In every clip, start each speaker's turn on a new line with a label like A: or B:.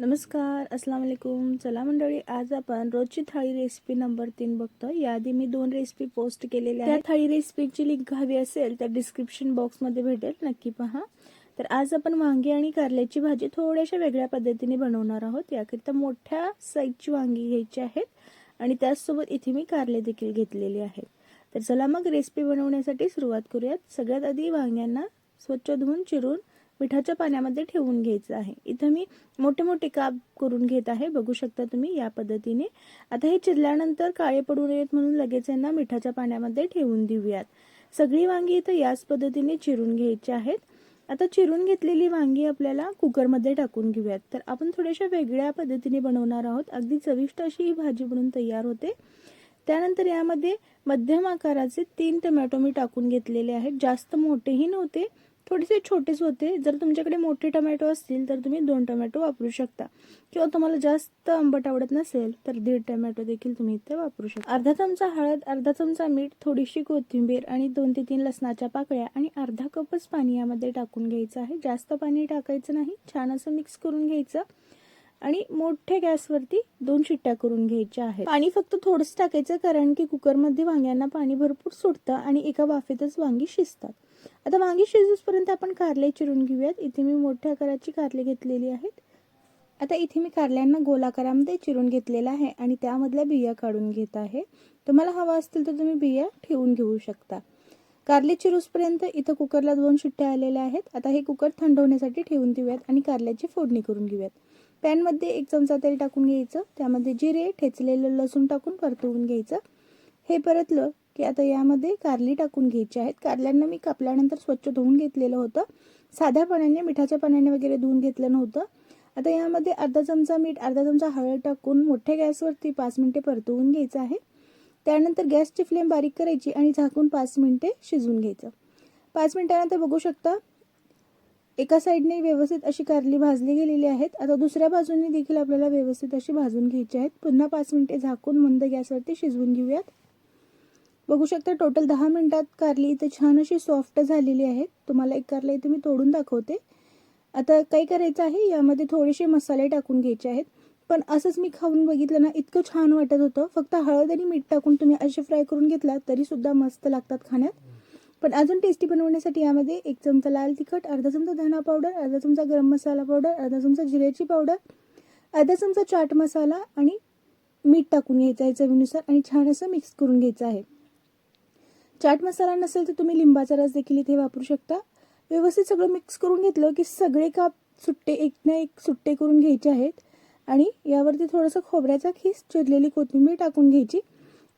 A: नमस्कार अस्सलाम वालेकुम चला मंडळी आज आपण रोजची थाळी रेसिपी नंबर तीन बघतो. याआधी मी दोन रेसिपी पोस्ट केलेल्या त्या थाळी रेसिपीची लिंक हवी असेल तर डिस्क्रिप्शन बॉक्समध्ये भेटेल. नक्की पहा. तर आज आपण वांगी आणि कारल्याची भाजी थोड्याशा वेगळ्या पद्धतीने बनवणार आहोत. याकरिता मोठ्या साईजची वांगी घ्यायची आहेत आणि त्याचसोबत इथे मी कारले देखील घेतलेले आहेत. तर चला मग रेसिपी बनवण्यासाठी सुरुवात करूयात. सगळ्यात आधी वांग्यांना स्वच्छ धुवून चिरून मिठाच्या पाण्यामध्ये ठेवून घ्यायचं आहे. इथं मी मोठे मोठे काप करून घेत आहे. बघू शकता तुम्ही या पद्धतीने. आता हे चिरल्यानंतर काळे पडू नयेत म्हणून लगेच यांना मिठाच्या पाण्यामध्ये ठेवून देऊयात. सगळी वांगी इथं याच पद्धतीने चिरून घ्यायची आहेत. आता चिरून घेतलेली वांगी आपल्याला कुकरमध्ये टाकून घेऊयात. तर आपण थोड्याशा वेगळ्या पद्धतीने बनवणार आहोत. अगदी चविष्ट अशी ही भाजी बनून तयार होते. त्यानंतर यामध्ये मध्यम आकाराचे तीन टमॅटो मी टाकून घेतलेले आहेत. जास्त मोठेही नव्हते. थोडेसे छोटेच होते. जर तुमच्याकडे मोठे टमॅटो असतील तर तुम्ही दोन टमॅटो वापरू शकता. किंवा तुम्हाला जास्त आंबट आवडत नसेल तर दीड टमॅटो देखील तुम्ही इथे वापरू शकता. अर्धा चमचा हळद अर्धा चमचा मीठ थोडीशी कोथिंबीर आणि दोन ते तीन लसणाच्या पाकळ्या आणि अर्धा कपच पाणी यामध्ये टाकून घ्यायचं आहे. जास्त पाणी टाकायचं नाही. छान असं मिक्स करून घ्यायचं. आणि मोठ्या गॅसवरती दोन शिट्ट्या करून घ्यायच्या आहेत. पाणी फक्त थोडंच टाकायचं कारण की कुकरमध्ये वांग्यांना पाणी भरपूर सुटतं आणि एका वाफेतच वांगी शिजतात. आता वांगी शिजूसपर्यंत आपण कारले चिरून घेऊयात. इथे मी मोठ्या आकाराची कारले घेतलेली आहेत. आता इथे मी कारल्यांना गोलाकारामध्ये चिरून घेतलेला आहे आणि त्यामधल्या बिया काढून घेत आहे. तुम्हाला हवा असतील तर तुम्ही बिया ठेवून घेऊ शकता. कारले चिरूसपर्यंत इथं कुकरला दोन शिट्ट्या आलेल्या आहेत. आता हे कुकर थंड होण्यासाठी ठेवून देऊयात आणि कारल्याची फोडणी करून घेऊयात. पॅनमध्ये एक चमचा तेल टाकून घ्यायचं. त्यामध्ये जिरे ठेचलेलं लसूण टाकून परतवून घ्यायचं. हे परतलं की आता यामध्ये कारली टाकून घ्यायची आहेत. कारल्यांना मी कापल्यानंतर स्वच्छ धुवून घेतलेलं होतं. साध्या पाण्याने मिठाच्या पाण्याने वगैरे धुवून घेतलं नव्हतं. आता यामध्ये अर्धा चमचा मीठ अर्धा चमचा हळद टाकून मोठ्या गॅसवरती पाच मिनिटे परतवून घ्यायचं आहे. त्यानंतर गॅसची फ्लेम बारीक करायची आणि झाकून पाच मिनिटे शिजवून घ्यायचं. पाच मिनिटानंतर बघू शकता एका साईडने व्यवस्थित अशी कारली भाजली गेलेली आहेत. आता दुसऱ्या बाजूने देखील आपल्याला व्यवस्थित अशी भाजून घ्यायची आहेत. पुन्हा पाच मिनिटे झाकून मंद गॅसवरती शिजवून घेऊयात. बघू शकता टोटल दहा मिनिटात कारली इथे छान अशी सॉफ्ट झालेली आहे तुम्हाला एक कारला इथे मी तोडून दाखवते. आता काय करायचं आहे? यामध्ये थोडेसे मसाले टाकून घ्यायचे आहेत. पण असंच मी खाऊन बघितलं ना इतकं छान वाटत होतं. फक्त हळद आणि मीठ टाकून तुम्ही असे फ्राय करून घेतला तरीसुद्धा मस्त लागतात खाण्यात. पण अजून टेस्टी बनवण्यासाठी यामध्ये एक चमचा लाल तिखट अर्धा चमचा धना पावडर अर्धा चमचा गरम मसाला पावडर अर्धा चमचा जिऱ्याची पावडर अर्धा चमचा चाट मसाला आणि मीठ टाकून घ्यायचं आहे चवीनुसार आणि छान असं मिक्स करून घ्यायचं आहे. चाट मसाला नसेल तर तुम्ही लिंबाचा रस देखील इथे वापरू शकता. व्यवस्थित सगळं मिक्स करून घेतलं की सगळे काप सुट्टे एक ना एक सुट्टे करून घ्यायचे आहेत. आणि यावरती थोडंसं खोबऱ्याचा खीस चिरलेली कोथिंबीर टाकून घ्यायची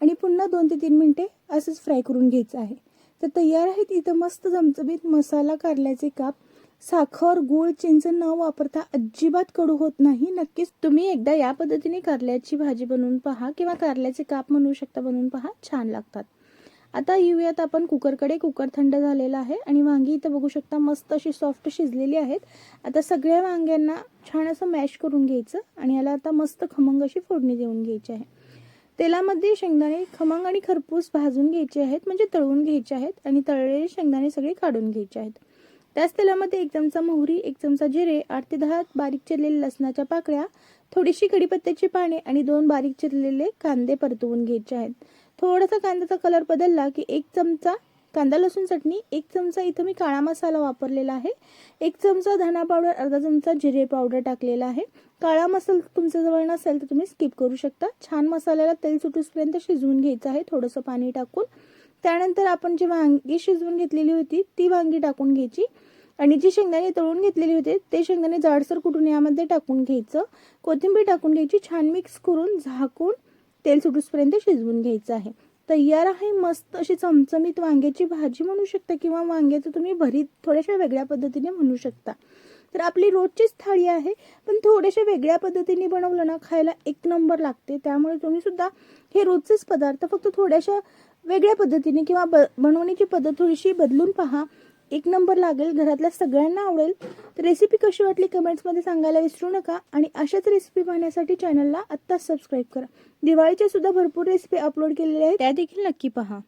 A: आणि पुन्हा दोन ते तीन मिनटे असंच फ्राय करून घ्यायचं आहे. तर तयार आहेत. इथं मस्त चमचमीत मसाला कारल्याचे काप साखर गूळ चिंच न वापरता अजिबात कडू होत नाही. नक्कीच तुम्ही एकदा या पद्धतीने कारल्याची भाजी बनवून पहा किंवा कारल्याचे काप म्हणू शकता बनवून पहा. छान लागतात. आता येऊयात आपण कुकरकडे. कुकर थंड झालेला आहे आणि वांगी इथं बघू शकता मस्त अशी सॉफ्ट शिजलेली आहेत. आता सगळ्या वांग्यांना छान असं मॅश करून घ्यायचं आणि याला आता मस्त खमंग अशी फोडणी देऊन घ्यायची आहे. तेलामध्ये शेंगदाणे खमंग आणि खरपूस भाजून घ्यायचे आहेत. म्हणजे तळून घ्यायचे आहेत आणि तळलेले शेंगदाणे सगळे काढून घ्यायचे आहेत. त्याच तेलामध्ये एक चमचा मोहरी एक चमचा जिरे आठ ते दहा बारीक चिरलेले लसणाच्या पाकळ्या थोडीशी कडीपत्त्याची पाने आणि दोन बारीक चिरलेले कांदे परतवून घ्यायचे आहेत. थोडासा कांद्याचा कलर बदलला की एक चमचा कांदा लसूण चटणी एक चमचा इथं मी काळा मसाला वापरलेला आहे. एक चमचा धना पावडर अर्धा चमचा जिरे पावडर टाकलेला आहे. काळा मसाला तुमच्या जवळ नसेल तर तुम्ही स्किप करू शकता. छान मसाल्याला तेल सुटूसपर्यंत शिजवून घ्यायचं आहे थोडंसं पाणी टाकून. त्यानंतर आपण जी वांगी शिजवून घेतलेली होती ती वांगी टाकून घ्यायची. आणि जी शेंगदाणे तळून घेतलेली होते ते शेंगदाणे जाडसर कुठून यामध्ये टाकून घ्यायचं. कोथिंबीर टाकून घ्यायची छान मिक्स करून झाकून तेल सुटूसपर्यंत शिजवून घ्यायचं आहे. तयार आहे मस्त अशी चमचमीत वांग्याची भाजी म्हणू शकता किंवा वांग्याचं तुम्ही भरीत थोड्याशा वेगळ्या पद्धतीने म्हणू शकता. तर आपली रोजचीच थाळी आहे पण थोड्याशा वेगळ्या पद्धतीने बनवलं ना खायला एक नंबर लागते. त्यामुळे तुम्ही सुद्धा हे रोजचेच पदार्थ फक्त थोड्याशा वेगळ्या पद्धतीने किंवा ब बनवण्याची पद्धत थोडीशी बदलून पहा. एक नंबर लागेल घरातल्या सगळ्यांना आवडेल. तर रेसिपी कशी वाटली कमेंट्समध्ये सांगायला विसरू नका आणि अशाच रेसिपी पाहण्यासाठी चॅनलला आत्ताच सबस्क्राईब करा. दिवाळीच्या सुद्धा भरपूर रेसिपी अपलोड केलेल्या आहेत. त्या देखील नक्की पहा.